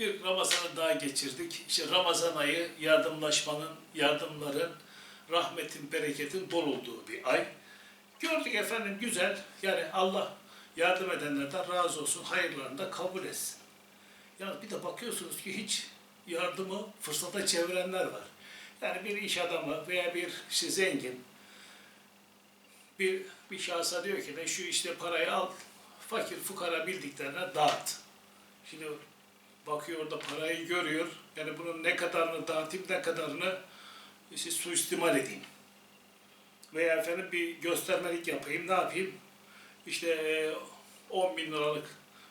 bir Ramazan'ı daha geçirdik. İşte Ramazan ayı yardımlaşmanın, yardımların, rahmetin, bereketin bol olduğu bir ay. Gördük efendim güzel. Yani Allah yardım edenlerden razı olsun, hayırlarını da kabul etsin. Ya bir de bakıyorsunuz ki hiç yardımı fırsata çevirenler var. Yani bir iş adamı veya bir işte zengin bir bir şahsa diyor ki de şu işte parayı al, fakir fukara bildiklerine dağıt. Şimdi bakıyor orada parayı görüyor. Yani bunun ne kadarını dağıtayım, ne kadarını işte suistimal edeyim. Veya efendim bir göstermelik yapayım, ne yapayım? İşte e, 10 bin liralık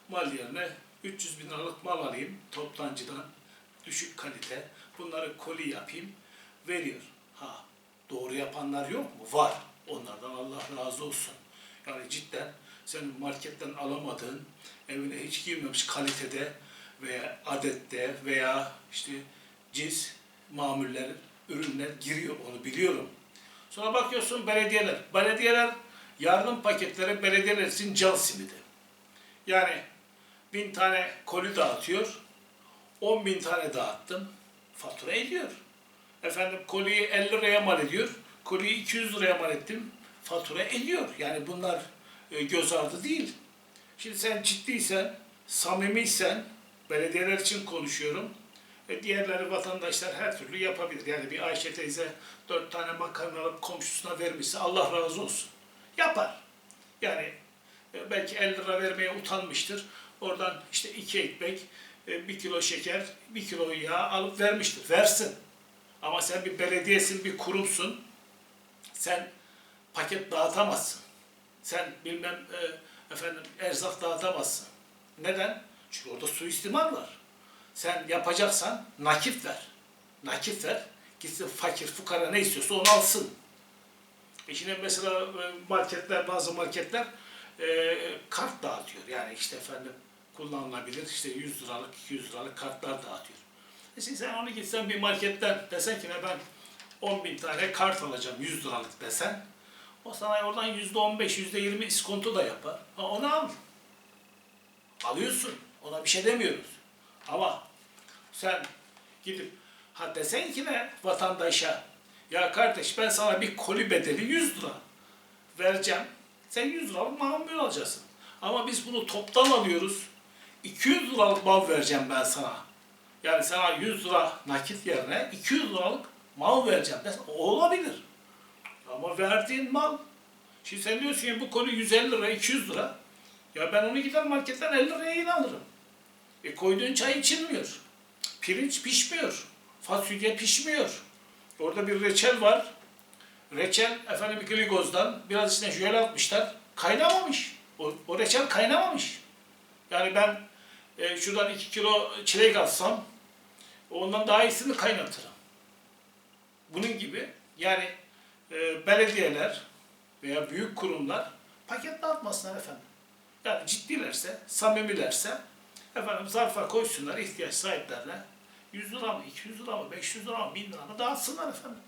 mal yerine 300 bin liralık mal alayım toptancıdan. Düşük kalite. Bunları koli yapayım. Veriyor. Ha, doğru yapanlar yok mu? Var. Onlardan Allah razı olsun. Yani cidden senin marketten alamadığın, evine hiç girmemiş kalitede veya adette veya işte cins mamuller, ürünler giriyor onu biliyorum. Sonra bakıyorsun belediyeler. Belediyeler yardım paketleri belediyeler için can simidi. Yani bin tane koli dağıtıyor. 10 bin tane dağıttım. Fatura ediyor. Efendim koliyi 50 liraya mal ediyor. Koliyi 200 liraya mal ettim. Fatura ediyor. Yani bunlar e, göz ardı değil. Şimdi sen ciddiysen, samimiysen, belediyeler için konuşuyorum. E diğerleri vatandaşlar her türlü yapabilir. Yani bir Ayşe teyze dört tane makarna alıp komşusuna vermişse Allah razı olsun. Yapar. Yani e, belki 50 lira vermeye utanmıştır. Oradan işte iki ekmek, e, bir kilo şeker, bir kilo yağ alıp vermiştir. Versin. Ama sen bir belediyesin, bir kurumsun. Sen paket dağıtamazsın. Sen bilmem e, efendim erzak dağıtamazsın. Neden? Çünkü orada suistimal var. Sen yapacaksan nakit ver. Nakit ver. Gitsin fakir, fukara ne istiyorsa onu alsın. E mesela marketler, bazı marketler e, kart dağıtıyor. Yani işte efendim kullanılabilir işte 100 liralık, 200 liralık kartlar dağıtıyor. E sen onu gitsen bir marketten desen ki ne ben 10 bin tane kart alacağım 100 liralık desen o sana oradan yüzde 15, yüzde 20 iskonto da yapar. Ha, onu al. Alıyorsun. Ona bir şey demiyoruz. Ama sen gidip ha desen ki ne vatandaşa ya kardeş ben sana bir koli bedeli 100 lira vereceğim. Sen 100 liralık mamul alacaksın. Ama biz bunu toptan alıyoruz. 200 liralık mal vereceğim ben sana. Yani sana 100 lira nakit yerine 200 liralık mal vereceğim. Desen, o olabilir. Ama verdiğin mal. Şimdi sen diyorsun ki bu koli 150 lira, 200 lira. Ya ben onu gider marketten 50 liraya yine alırım. E koyduğun çay içilmiyor. Pirinç pişmiyor. Fasulye pişmiyor. Orada bir reçel var. Reçel efendim glikozdan biraz içine jöle atmışlar. Kaynamamış. O, o reçel kaynamamış. Yani ben e, şuradan 2 kilo çilek alsam ondan daha iyisini kaynatırım. Bunun gibi yani e, belediyeler veya büyük kurumlar paket dağıtmasınlar efendim. Yani ciddilerse, samimilerse efendim zarfa koysunlar ihtiyaç sahiplerine 100 lira mı, 200 lira mı, 500 lira mı, 1000 lira mı dağıtsınlar efendim.